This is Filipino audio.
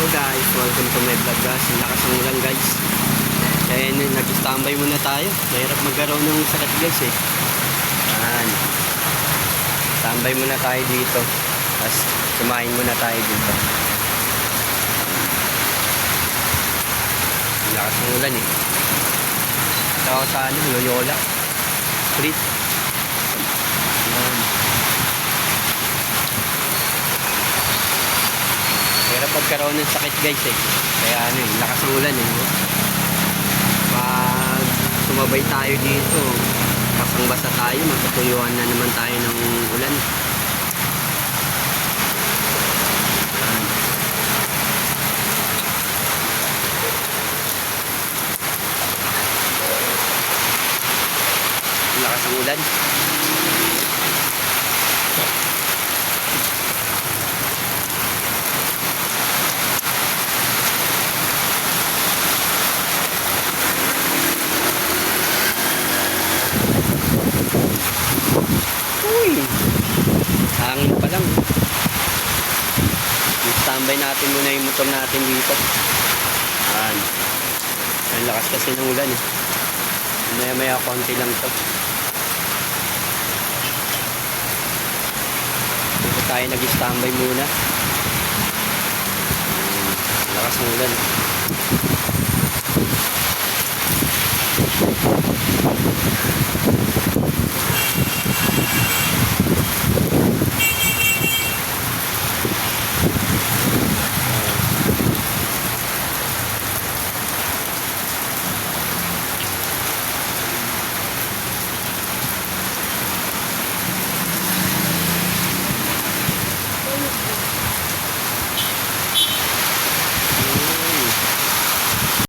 Hello guys, welcome to my vlog guys. Ang lakas ng ulan guys. Kaya yun, nag-standby muna tayo. Mahirap magkaroon ng sakit guys eh. Yan. Standby muna tayo dito. Tapos kumain muna tayo dito. Ang lakas ng ulan eh. Ito ako sa ano, Loyola. Street. Yan. Hirap magkaroon ng sakit guys eh. Kaya ano eh, lakas ng ulan eh. Pag sumabay tayo dito, basang basa tayo, matutuyuan na naman tayo ng ulan. Ang Lakas ng ulan. lang. Standby natin muna yung motor natin dito. Yan ang lakas kasi ng ulan eh. Maya maya konti lang to. Dito tayo nag standby muna. Ang lakas ng ulan Thank you.